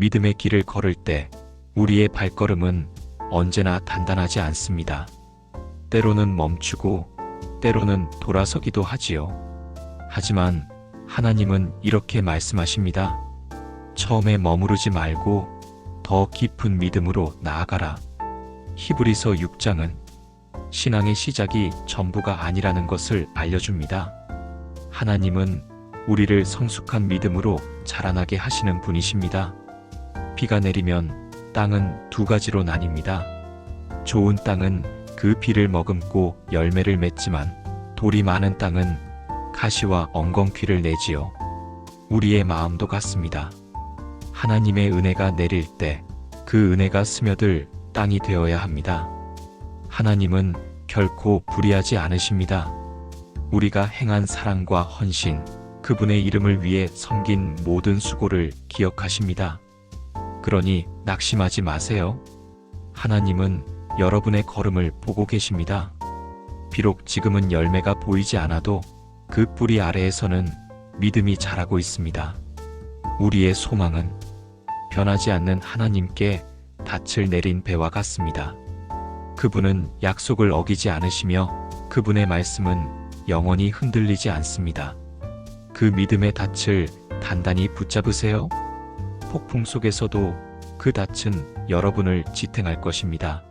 믿음의 길을 걸을 때 우리의 발걸음은 언제나 단단하지 않습니다. 때로는 멈추고 때로는 돌아서기도 하지요. 하지만 하나님은 이렇게 말씀하십니다. 처음에 머무르지 말고 더 깊은 믿음으로 나아가라. 히브리서 6장은 신앙의 시작이 전부가 아니라는 것을 알려줍니다. 하나님은 우리를 성숙한 믿음으로 자라나게 하시는 분이십니다. 비가 내리면 땅은 두 가지로 나뉩니다. 좋은 땅은 그 비를 머금고 열매를 맺지만 돌이 많은 땅은 가시와 엉겅퀴를 내지요. 우리의 마음도 같습니다. 하나님의 은혜가 내릴 때 그 은혜가 스며들 땅이 되어야 합니다. 하나님은 결코 불의하지 않으십니다. 우리가 행한 사랑과 헌신, 그분의 이름을 위해 섬긴 모든 수고를 기억하십니다. 그러니 낙심하지 마세요. 하나님은 여러분의 걸음을 보고 계십니다. 비록 지금은 열매가 보이지 않아도 그 뿌리 아래에서는 믿음이 자라고 있습니다. 우리의 소망은 변하지 않는 하나님께 닻을 내린 배와 같습니다. 그분은 약속을 어기지 않으시며 그분의 말씀은 영원히 흔들리지 않습니다. 그 믿음의 닻을 단단히 붙잡으세요. 폭풍 속에서도 그 닻은 여러분을 지탱할 것입니다.